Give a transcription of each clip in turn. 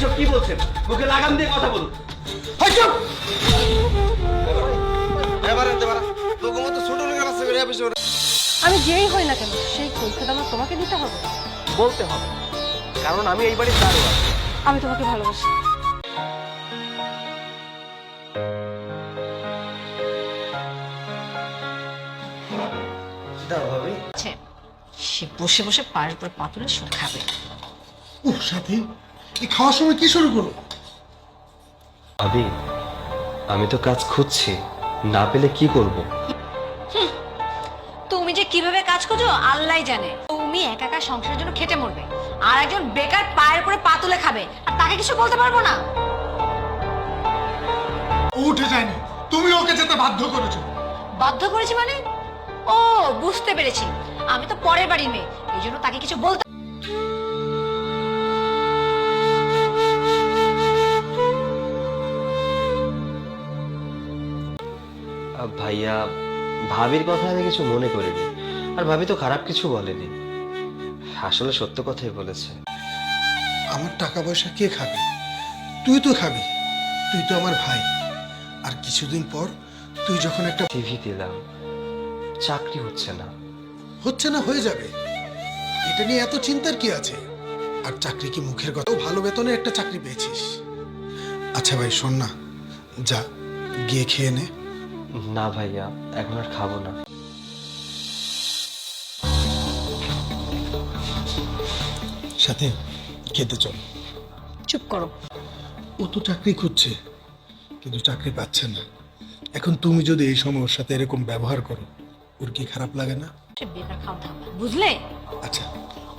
এসব কি বলছেন? মুখে লাগাম দিয়ে কথা বলুন। পারা আমি যেই হই না কেন সেই কৈফিয়ত আমার তোমাকে দিতে হবে। বলতে হবে। কারণ আমি এই বাড়ির দারোয়ান। আমি তোমাকে ভালোবাসি। আছে সে বসে বসে পায়ের উপর পাতুলে সুদ খাবে। উহ সাথী। এই খাওয়ার সময় কি শুরু করো ভাবি আমি তো কাজ খুঁজছি। না পেলে কি করব? তুমি যে কীভাবে কাজ করছ আল্লাহ জানে। তুমি একা একা সংসারের জন্য খেটে মরবে। আর একজন বেকার পায়ের উপরে পাতুলে খাবে। আর তাকে কিছু বলতে পারব না। ও উঠে যায়নি। তুমি ওকে যেতে বাধ্য করেছ। বাধ্য করেছি মানে? ও বুঝতে পেরেছি। আমি তো পরের বাড়ির মেয়ে। এই জন্য তাকে কিছু বলতে ভাইয়া ভাবির কথা আমি কিছু মনে করিনি। আর ভাবি তো খারাপ কিছু বলেনি। আসলে সত্য কথাই বলেছে। আমার টাকা পয়সা কে খাবে? তুই তো খাবি। তুই তো আমার ভাই। আর কিছুদিন পর তুই যখন একটা টিভি দিলাম। চাকরি হচ্ছে না। হচ্ছে না হয়ে যাবে। এটা নিয়ে এত চিন্তার কি আছে? আর চাকরি কি মুখের কথা? ভালো বেতনে একটা চাকরি পেয়েছিস। আচ্ছা ভাই শোন না। যা গিয়ে খেয়ে নে। না ভাইয়া এখন আর খাব না। সাথে খেতে চল। চুপ করো। ও তো চাকরি খুঁজছে কিন্তু চাকরি পাচ্ছে না। এখন তুমি যদি এই সময় ওর সাথে এরকম ব্যবহার করো ওর কি খারাপ লাগে না? থাকবে বুঝলে? আচ্ছা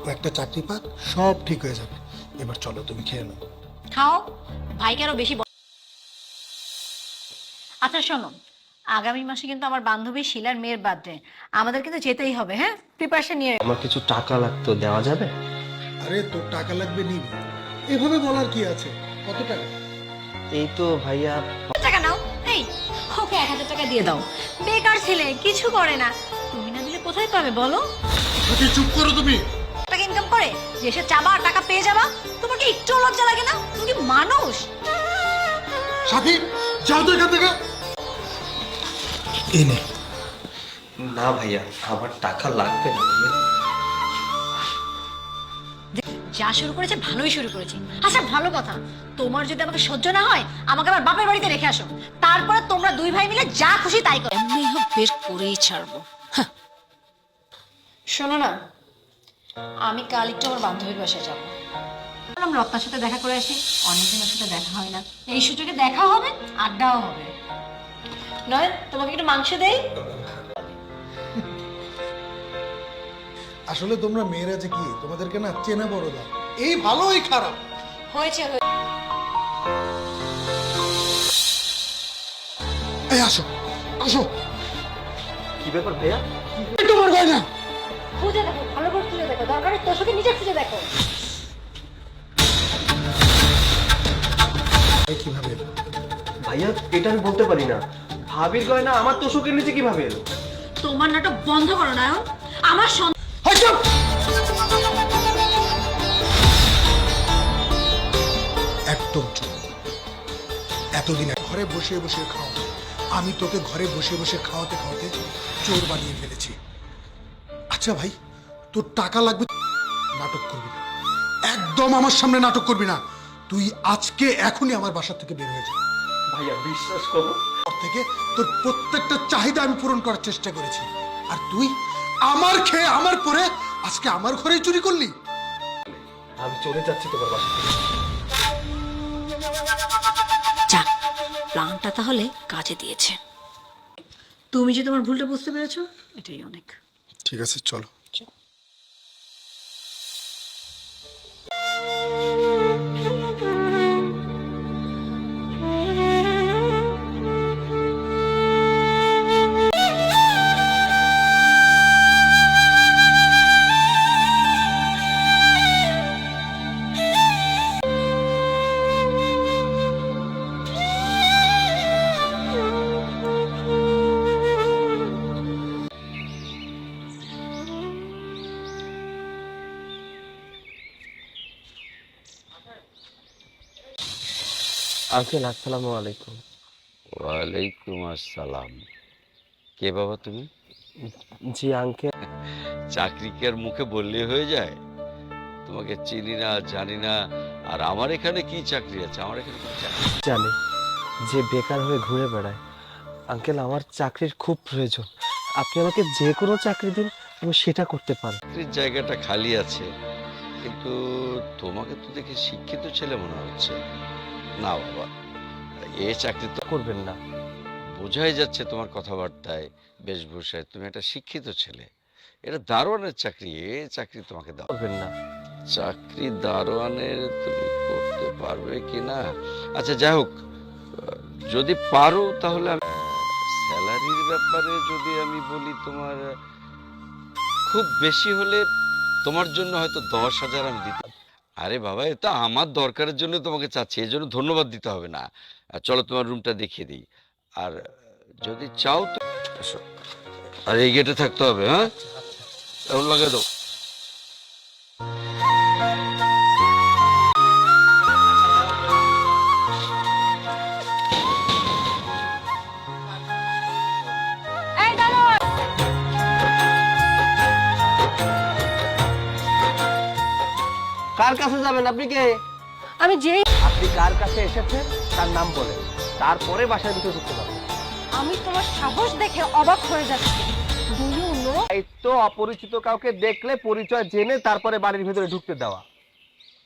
ও একটা চাকরি পাক সব ঠিক হয়ে যাবে। এবার চলো তুমি খেয়ে নাও। খাও ভাইকে আরও বেশি আচ্ছা শোনো আগামী মাসে কিন্তু আমার বান্ধবী শিলার মেয়ের বার্থডে আমাদের কিন্তু যেতেই হবে হ্যাঁ? প্রিপারেশন নিয়ে। আমার কিছু টাকা লাগতো দেওয়া যাবে? আরে তোর টাকা লাগবে নিবি। এভাবে বলার কি আছে? কত টাকা? এই তো ভাইয়া। টাকা নাও। এই ওকে এক হাজার টাকা দিয়ে দাও। বেকার ছেলে কিছু করে না। তুমি না দিলে কোথায় পাবে বলো? সাথী চুপ করো তুমি। টাকা ইনকাম করে? যে এসে চাবা আর টাকা পেয়ে যাবা তোমার কি একটু লজ্জা লাগে না? তুমি কি মানুষ? সাথী যাও তো এখান থেকে। এই নে। না ভাইয়া আমার টাকা লাগবে না ভাইয়া। যা শুরু করেছে ভালোই শুরু করেছে। আচ্ছা ভালো কথা। তোমার যদি আমাকে সহ্য না হয় আমাকে আমার বাপের বাড়িতে রেখে আসো। তারপরে তোমরা দুই ভাই মিলে যা খুশি তাই করো। এমনি হোক বের করেই ছাড়বো। শোনো না আমি কাল একটু আমার বান্ধবীর বাসায় যাব। বললাম রত্নার সাথে দেখা করে আসি। অনেকদিন ওর সাথে দেখা হয় না। এই সুযোগে দেখা হবে আড্ডাও হবে। নয় তোমাকে একটু মাংস দেই? আসলে তোমরা মেয়েরা যে কি তোমাদেরকে না চেনা বড় দাও এই ভালো এই খারাপ। হয়েছে। এই আসো আসো। কি ব্যাপার ভাইয়া? এই তোমার গয়না। খুঁজে দেখো ভালো করে খুঁজে দেখো দরকারে তোষকে নিজে খুঁজে দেখো। কীভাবে? ভাইয়া এটা আমি বলতে পারি না। ভাবির গয়না আমার তোষকের নিচে কীভাবে এলো? তোমার নাটক বন্ধ করো না আমার সন্তান একদম চুপ। এতদিন ঘরে বসে বসে খাওয়া আমি তোকে ঘরে বসে বসে খাওয়াতে খাওয়াতে চোর বানিয়ে ফেলেছি। আচ্ছা ভাই তোর টাকা লাগবে? নাটক করবি না। একদম আমার সামনে নাটক করবি না। তুই আজকে এখনই আমার বাসা থেকে বের হয়ে যা। ভাইয়া বিশ্বাস করো থেকে তোর প্রত্যেকটা চাহিদা আমি পূরণ করার চেষ্টা করেছি। আর তুই আমার খেয়ে আমার পরে আজকে আমার ঘরেই চুরি করলি। আমি চলে যাচ্ছি তোমার বাসা যাক প্ল্যানটা তাহলে কাজে দিয়েছে। তুমি যে তোমার ভুলটা বুঝতে পেরেছ এটাই অনেক। ঠিক আছে চলো। আঙ্কেল আসসালামু আলাইকুম। ওয়ালাইকুম আসসালাম। কে বাবা তুমি? জি আঙ্কেল। চাকরি কি আর মুখে বললে হয়ে যায়? তোমাকে চিনি না জানি না। আর আমার এখানে কি চাকরি আছে? আমার এখানে কি চাকরি জানি। যে বেকার হয়ে ঘুরে বেড়ায়। আঙ্কেল আমার চাকরির খুব প্রয়োজন। আপনি আমাকে যে কোনো চাকরি দিন আমি সেটা করতে পারি চাকরির জায়গাটা খালি আছে। কিন্তু তোমাকে তো দেখে শিক্ষিত ছেলে মনে হচ্ছে। না বাবা এ চাকরি তো করবেন না। বোঝাই যাচ্ছে তোমার কথাবার্তায় বেশভূষায় তুমি একটা শিক্ষিত ছেলে। এটা দারোয়ানের চাকরি এ চাকরি তোমাকে দাও। করবেন না। চাকরি দারোয়ানের তুমি করতে পারবে কি না? আচ্ছা যাই হোক যদি পারো তাহলে স্যালারির ব্যাপারে যদি আমি বলি তোমার খুব বেশি হলে তোমার জন্য হয়তো দশ হাজার আমি দিতে আরে বাবা এটা আমার দরকারের জন্য তোমাকে চাচ্ছি এই জন্য ধন্যবাদ দিতে হবে না। চলো তোমার রুমটা দেখিয়ে দিই। আর যদি চাও তো আর এই গেটে থাকতে হবে হ্যাঁ? লাগাই দাও। কার কাছে যাবেন? আপনি কে? আমি যেই আপনি কার কাছে এসেছেন? তার নাম বলে তারপরে বাসার ভিতরে ঢুকতে পারবেন। আমি তোমার সাহস দেখে অবাক হয়ে যাচ্ছি। নো দায়িত্ব অপরিচিত কাউকে দেখলে পরিচয় জেনে তারপরে বাড়ির ভিতরে ঢুকতে দেওয়া।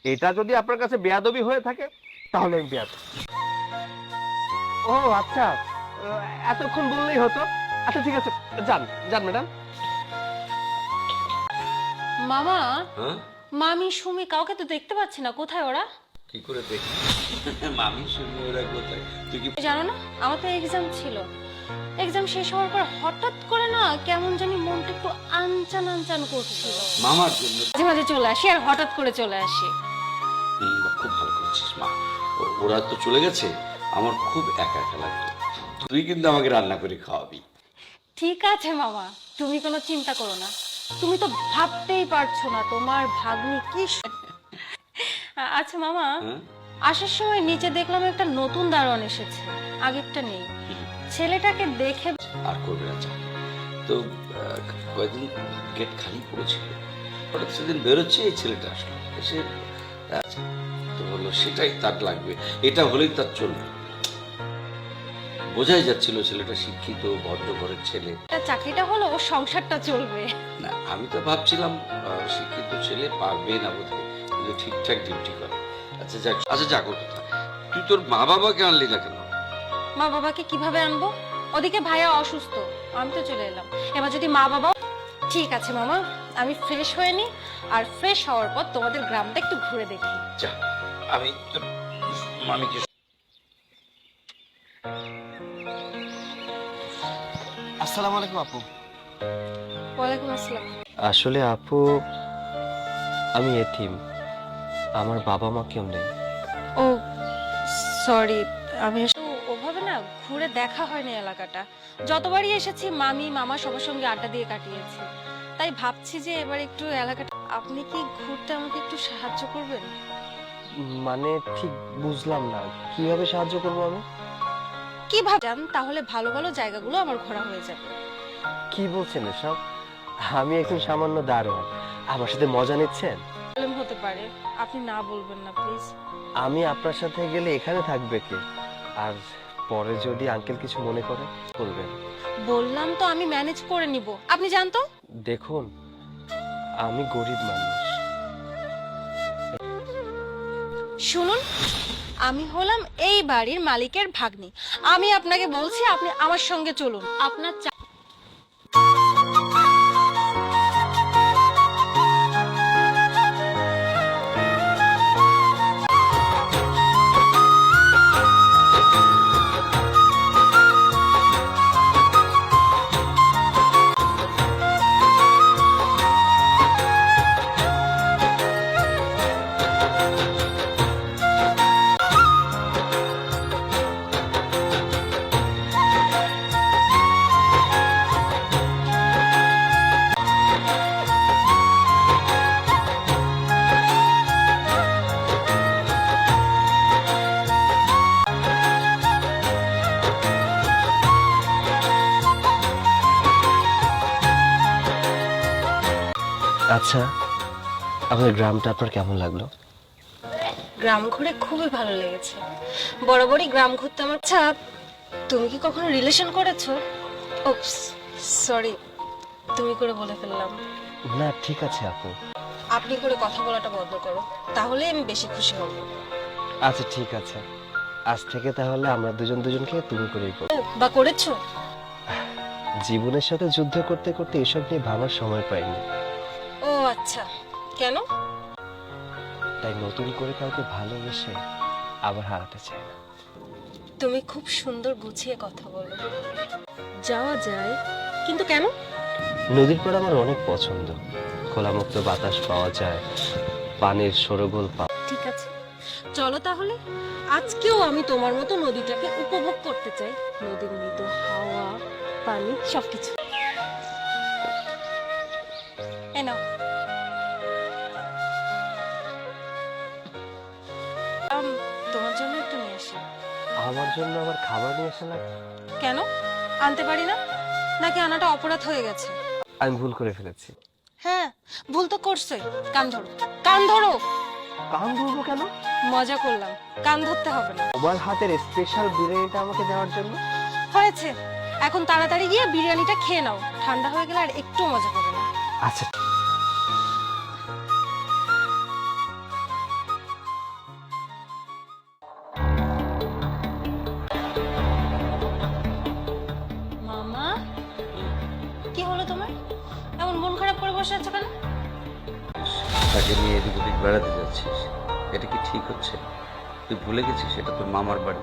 এটা যদি আপনার কাছে বেয়াদবি হয়ে থাকে তাহলে আমি বেয়াদ ও আচ্ছা। আহ, এতক্ষণ বললেই হতো। আচ্ছা ঠিক আছে। যান যান ম্যাডাম। মামা হ্যাঁ? মামি সুমি কাউকে তো দেখতে পাচ্ছি না। কোথায় ওরা? কি করে দেখি মামি শুনি ওরা কোথায়? তুই কি জানো না আমার তো এক্সাম ছিল। এক্সাম শেষ হওয়ার পর হঠাৎ করে না কেমন জানি মনটা একটু আনচান আনচান করছিল। মামার জন্য মাঝে মাঝে চলে আসি আর হঠাৎ করে চলে আসি। খুব ভালো করেছিস মা। ওরা তো চলে গেছে আমার খুব একা একা লাগতো তুই কিন্তু আমাকে রান্না করে খাওয়াবি। ঠিক আছে মামা তুমি কোনো চিন্তা করো না। তুমি তো ভাবতেই পারছ না তোমার ভাগ্নি কি আচ্ছা মামা। হ্যাঁ? আসার সময় নিচে দেখলাম একটা নতুন দারোয়ান এসেছে। আগেরটা নেই। ছেলেটাকে দেখে আর করবে না যা। তো কয়েকদিন গেট খালি পড়েছিল। হঠাৎ সেদিন বেরোচ্ছে এই ছেলেটা আসলো। এসে আচ্ছা, তো বলল সেটাই তার লাগবে। এটা হলেই তার চলবে। বোঝাই যাচ্ছিল ছেলেটা শিক্ষিত ভদ্র ঘরের ছেলে চাকরিটা হলো ও সংসারটা চলবে। না আমি তো ভাবছিলাম আহ, শিক্ষিত ছেলে পারবে না বোধহয় কিন্তু ঠিকঠাক ডিউটি করে। আচ্ছা যাক আচ্ছা যাক ওর কথা। তুই তোর মা বাবাকে আনলি না কেন? মা বাবাকে কীভাবে আনব? ওদিকে ভাইয়া অসুস্থ আমি তো চলে এলাম। এবার যদি মা বাবা ঠিক আছে মামা আমি ফ্রেশ হয়ে নি আর ফ্রেশ হওয়ার পর তোমাদের গ্রামটা একটু ঘুরে দেখি। যা আমি তোর মামিকে আসসালামু আলাইকুম আপু। ওয়ালাইকুম আসসালাম। আসলে আপু আমি এতিম। আমার বাবা মা কেউ নেই। ও সরি আমি ওভাবে না ঘুরে দেখা হয়নি এলাকাটা। যতবারই এসেছি মামি মামা সবার সঙ্গে আড্ডা দিয়ে কাটিয়েছি। তাই ভাবছি যে এবার একটু এলাকাটা আপনি কি ঘুরতে আমাকে একটু সাহায্য করবেন? মানে ঠিক বুঝলাম না। কীভাবে সাহায্য করব আমি? কি তাহলে ভালো ভালো জায়গাগুলো আমার ঘোরা হয়ে যাবে। কি বলছেন এসব? আমি একজন সামান্য দারোয়ান। আমার সাথে মজা নিচ্ছেন? প্রবলেম হতে পারে। আপনি না বলবেন না প্লিজ আমি আপনার সাথে গেলে এখানে থাকবে কে? আর পরে যদি আঙ্কেল কিছু মনে করে করবেন বললাম তো আমি ম্যানেজ করে নিব। আপনি জান তো। দেখুন আমি গরিব মানুষ। শুনুন। আমি হলাম এই বাড়ির মালিকের ভাগ্নি। আমি আপনাকে বলছি আপনি আমার সঙ্গে চলুন। আপনার আচ্ছা আমাদের গ্রামটা আপনার কেমন লাগল? গ্রাম ঘুরে খুবই ভালো লেগেছে। বরাবরই গ্রাম ঘুরতে আমার আচ্ছা তুমি কি কখনো রিলেশন করেছ? ওপস সরি তুমি করে বলে ফেললাম। না ঠিক আছে আপু। আপনি করে কথা বলাটা বন্ধ করো তাহলে আমি বেশি খুশি হব। আচ্ছা ঠিক আছে। আজ থেকে তাহলে আমরা দুজন দুজনকে তুমি করেই করব বা করেছ? জীবনের সাথে যুদ্ধ করতে করতে এসব নিয়ে ভাবার সময় পাইনি। আচ্ছা কেন? তাই নতুন করে কাউকে ভালোবেসে আবার হারাতে চাই না। তুমি খুব সুন্দর গুছিয়ে কথা বলো। যাওয়া যায় কিন্তু কেন? নদীর পাড় আমার অনেক পছন্দ। খোলামুক্ত বাতাস পাওয়া যায় পানির সরগোল পাওয়া ঠিক আছে। চলো তাহলে আজকেও আমি তোমার মতো নদীটাকে উপভোগ করতে চাই। নদীর মৃদু হাওয়া পানি সবকিছু। জন্য আবার খাবার নিয়ে আসা লাগে কেন? আনতে পারি না? নাকি আনাটা অপরাধ হয়ে গেছে? আমি ভুল করে ফেলেছি। হ্যাঁ ভুল তো করছে। কান ধরো। কান ধরো! কান ধরবো কেন? মজা করলাম। কান ধরতে হবে না। তোমার হাতের স্পেশাল বিরিয়ানিটা আমাকে দেওয়ার জন্য? হয়েছে। এখন তাড়াতাড়ি গিয়ে বিরিয়ানিটা খেয়ে নাও। ঠান্ডা হয়ে গেলে আর একটু মজা পাবে না। আচ্ছা বসে আছো কেন? তাকে নিয়ে এদিক ওদিক বেড়াতে যাচ্ছিস। এটা কি ঠিক হচ্ছে? তুই ভুলে গেছিস এটা তোর মামার বাড়ি।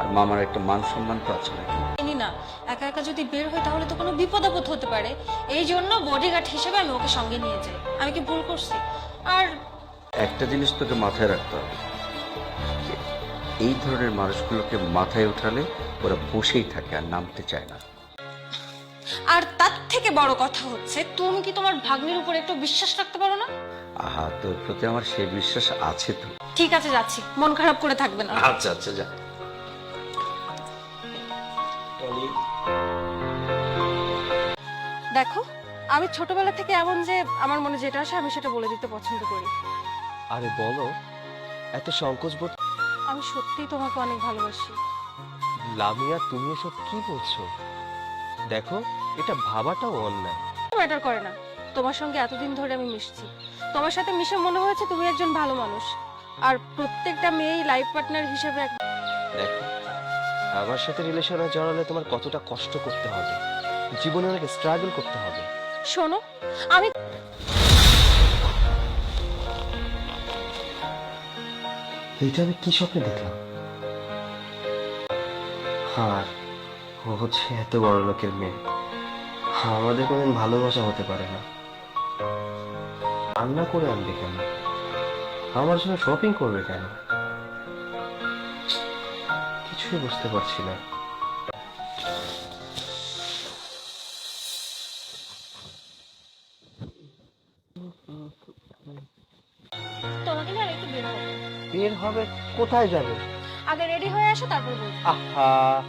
আর মামার একটা মান সম্মান তো আছে নাকি? না। একা একা যদি বের হয় তাহলে তো কোনো বিপদ আপদ হতে পারে। এই জন্য বডিগার্ড হিসেবে আমি ওকে সঙ্গে নিয়ে যাই। আমি কি ভুল করছি? আর একটা জিনিস তোকে মাথায় রাখতে হবে। এই ধরনের মানুষগুলোকে মাথায় উঠালে ওরা বসেই থাকে আর নামতে চায় না। আর তার থেকে বড় কথা হচ্ছে তুমি কি তোমার ভাগ্নির উপর একটু বিশ্বাস রাখতে পারো না? আহা তোর প্রতি আমার সে বিশ্বাস আছে তো। ঠিক আছে যাচ্ছি। মন খারাপ করে থাকবে না। আচ্ছা আচ্ছা যা। দেখো আমি ছোটবেলা থেকে এমন যে আমার মনে যেটা আসে আমি সেটা বলে দিতে পছন্দ করি। আরে বলো এত সংকোচ বোধ আমি সত্যিই তোমাকে অনেক ভালোবাসি। লামিয়া তুমি এসব কি বলছো? দেখো এটা ভাবাটাও অন্যায়। ম্যাটার করে না। তোমার সঙ্গে এতদিন ধরে আমি মিশছি। তোমার সাথে মিশে মনে হয়েছে তুমি একজন ভালো মানুষ। আর প্রত্যেকটা মেয়েই লাইফ পার্টনার হিসেবে এক- দেখো আমার সাথে রিলেশনে জড়ালে তোমার কতটা কষ্ট করতে হবে। জীবনে অনেক স্ট্রাগল করতে হবে। শোনো আমি এইটা আমি কি স্বপ্নে দেখলাম? আর ও হচ্ছে এত বড় লোকের মেয়ে। আমাদের কোনদিন ভালোবাসা হতে পারে না। রান্না করে আনবে কেন? আমার জন্য শপিং করবে কেন? কিছুই বুঝতে পারছি না। তোমাকে না একটু বের হবে কোথায় যাবে? আগে রেডি হয়ে আসো তারপর বলব। আহা!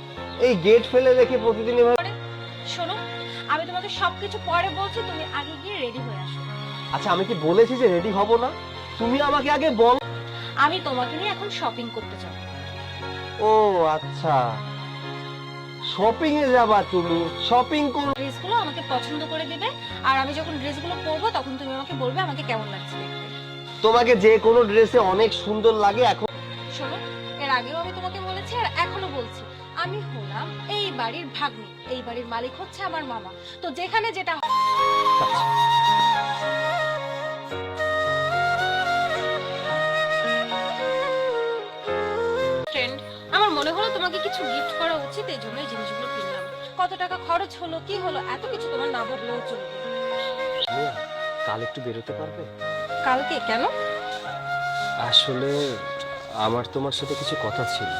এই গেট ফেলে রেখে প্রতিদিন এভাবে শোনো আমি তোমাকে সবকিছু পরে বলছি তুমি আগে গিয়ে রেডি হয়ে আসো। আচ্ছা আমি কি বলেছি যে রেডি হব না? তুমি আমাকে আগে বল। আমি তোমাকে নিয়ে এখন শপিং করতে যাব। ও আচ্ছা। শপিং এ যাবা তুমি। শপিং করো। ড্রেসগুলো আমাকে পছন্দ করে দিবে আর আমি যখন ড্রেসগুলো পরবো তখন তুমি আমাকে বলবে আমাকে কেমন লাগছে তোমাকে যে কোনো ড্রেসে অনেক সুন্দর লাগে এখন শোনো এর আগেও আমি তোমাকে বলেছি আর এখনও বলছি। আমি হলাম এই বাড়ির ভাগ্নি। এই বাড়ির মালিক হচ্ছে আমার মামা। তো যেখানে যেটা ট্রেন্ড আমার মনে হলো তোমাকে কিছু গিফট করা উচিত এই জন্য এই জিনিসগুলো কিনলাম। কত টাকা খরচ হলো কি হলো এত কিছু তোমার না ভাবলেও চলবে। কাল একটু বেরোতে পারবে? কালকে? কেন? আসলে আমার তোমার সাথে কিছু কথা ছিল।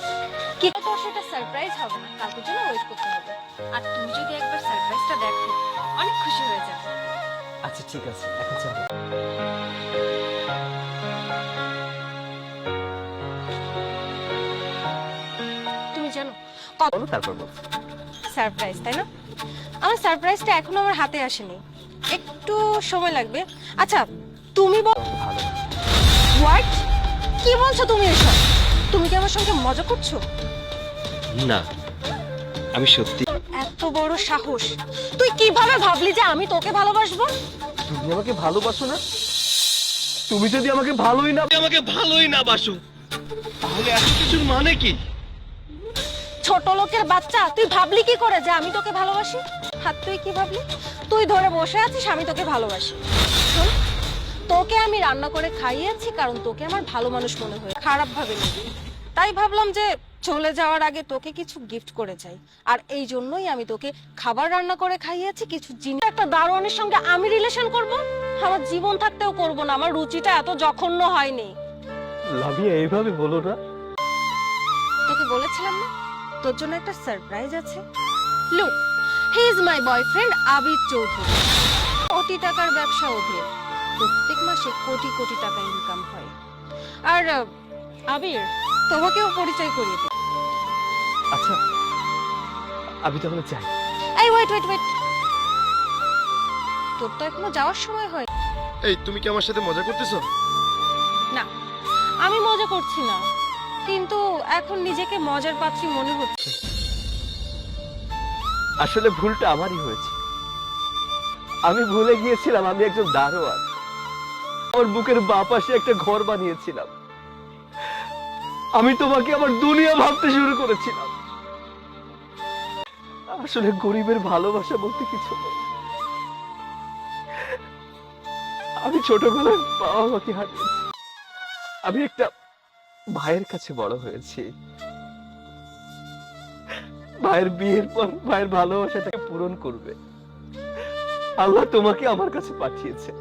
সেটা সারপ্রাইজ হবে না কালকের জন্য ওয়েট করতে হবে। আর তুমি যদি একবার সারপ্রাইজটা দেখো অনেক খুশি হয়ে যাবে। আচ্ছা ঠিক আছে এখন চলো। তুমি জানো বলো তারপর বলো। সারপ্রাইজ তাই না? আমার সারপ্রাইজটা এখনও আমার হাতে আসেনি। একটু সময় লাগবে। আচ্ছা তুমি বল হোয়াট কি বলছো তুমি এসব? তুমি কি আমার সঙ্গে মজা করছ? না আমি সত্যি এত বড় সাহস। তুই কীভাবে ভাবলি যে আমি তোকে ভালোবাসবো? তুমি আমাকে ভালোবাসো না? তুমি যদি আমাকে ভালোই না আমাকে ভালোই না বাসো তাহলে এত কিছুর মানে কি? ছোট লোকের বাচ্চা তুই ভাবলি কি করে যে আমি তোকে ভালোবাসি? আর তুই কি ভাবলি? তুই ধরে বসে আছিস আমি তোকে ভালোবাসি। তোকে আমি রান্না করে খাইয়েছি কারণ তোকে আমার ভালো মানুষ মনে হয়। খারাপ ভাবে তাই ভাবলাম যে চলে যাওয়ার আগে তোকে কিছু গিফট করে যাই আর এই জন্যই আমি তোকে খাবার রান্না করে খাইয়েছি কিছু জিনিস। একটা দারোয়ানের সঙ্গে আমি রিলেশন করব? আমার জীবন থাকতেও করব না আমার রুচিটা এত জঘন্য হয়নি। লাভিয়া এইভাবে বলো না। তোকে বলেছিলাম না? তোর জন্য একটা সারপ্রাইজ আছে। Look he is my boyfriend Abir Chowdhury. কোটি টাকার ব্যবসা ওদের। প্রত্যেক মাসে কোটি কোটি টাকা ইনকাম হয়। আর আবির তোমাকেও পরিচয় করিয়ে আচ্ছা আমি তাহলে চাই এই ওয়েট ওয়েট ওয়েট তোর তো এখনও যাওয়ার সময় হয়। এই তুমি কি আমার সাথে মজা করতেছো? না আমি মজা করছি না। কিন্তু এখন নিজেকে মজার পাত্রী মনে হচ্ছে। আসলে ভুলটা আমারই হয়েছে। আমি ভুলে গিয়েছিলাম আমি একজন দারোয়ান। আমার বুকের বাঁ পাশে একটা ঘর বানিয়েছিলাম। আমি তোমাকে আমার দুনিয়া ভাবতে শুরু করেছিলাম। আসলে গরিবের ভালোবাসা বলতে কিছু নেই। আমি ছোটবেলায় বাবা মাকে হারিয়েছি। আমি একটা ভাইয়ের কাছে বড় হয়েছি। ভাইয়ের বিয়ের পর ভাইয়ের ভালোবাসাটাকে পূরণ করবে। আল্লাহ তোমাকে আমার কাছে পাঠিয়েছে।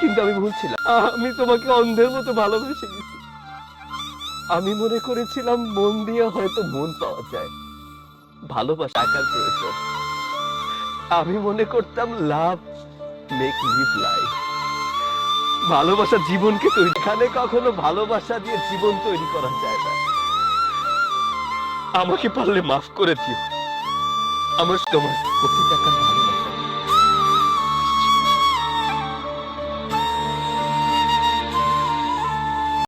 কিন্তু আমি ভুলছিলাম আমি তোমাকে অন্ধের মতো ভালোবেসে গেছি। আমি মনে করেছিলাম মন দিয়ে হয়তো মন পাওয়া যায়। ভালোবাসা টাকার প্রয়োজন আমি মনে করতাম লাভ মেক লিভ লাইফ ভালোবাসা জীবনকে তৈরি এখানে কখনো ভালোবাসা দিয়ে জীবন তৈরি করা যায় না। আমাকে পারলে মাফ করে দিও। আমার তোমার কোটি টাকার ভালোবাসা।